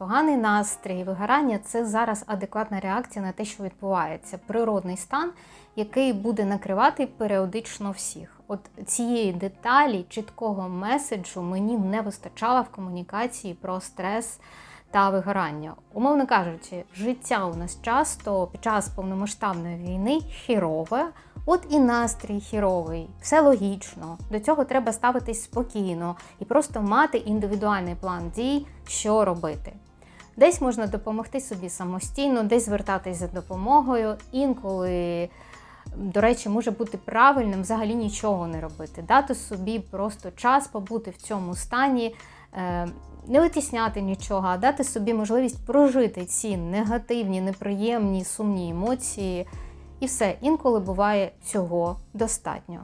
поганий настрій, вигорання це зараз адекватна реакція на те, що відбувається. Природний стан, який буде накривати періодично всіх. От цієї деталі, чіткого меседжу мені не вистачало в комунікації про стрес та вигорання. Умовно кажучи, життя у нас часто під час повномасштабної війни хірове. От і настрій хіровий, все логічно. До цього треба ставитись спокійно і просто мати індивідуальний план дій, що робити. Десь можна допомогти собі самостійно, десь звертатись за допомогою. Інколи, до речі, може бути правильним взагалі нічого не робити, дати собі просто час побути в цьому стані, е, не витісняти нічого, а дати собі можливість прожити ці негативні, неприємні, сумні емоції. І все, інколи буває цього достатньо.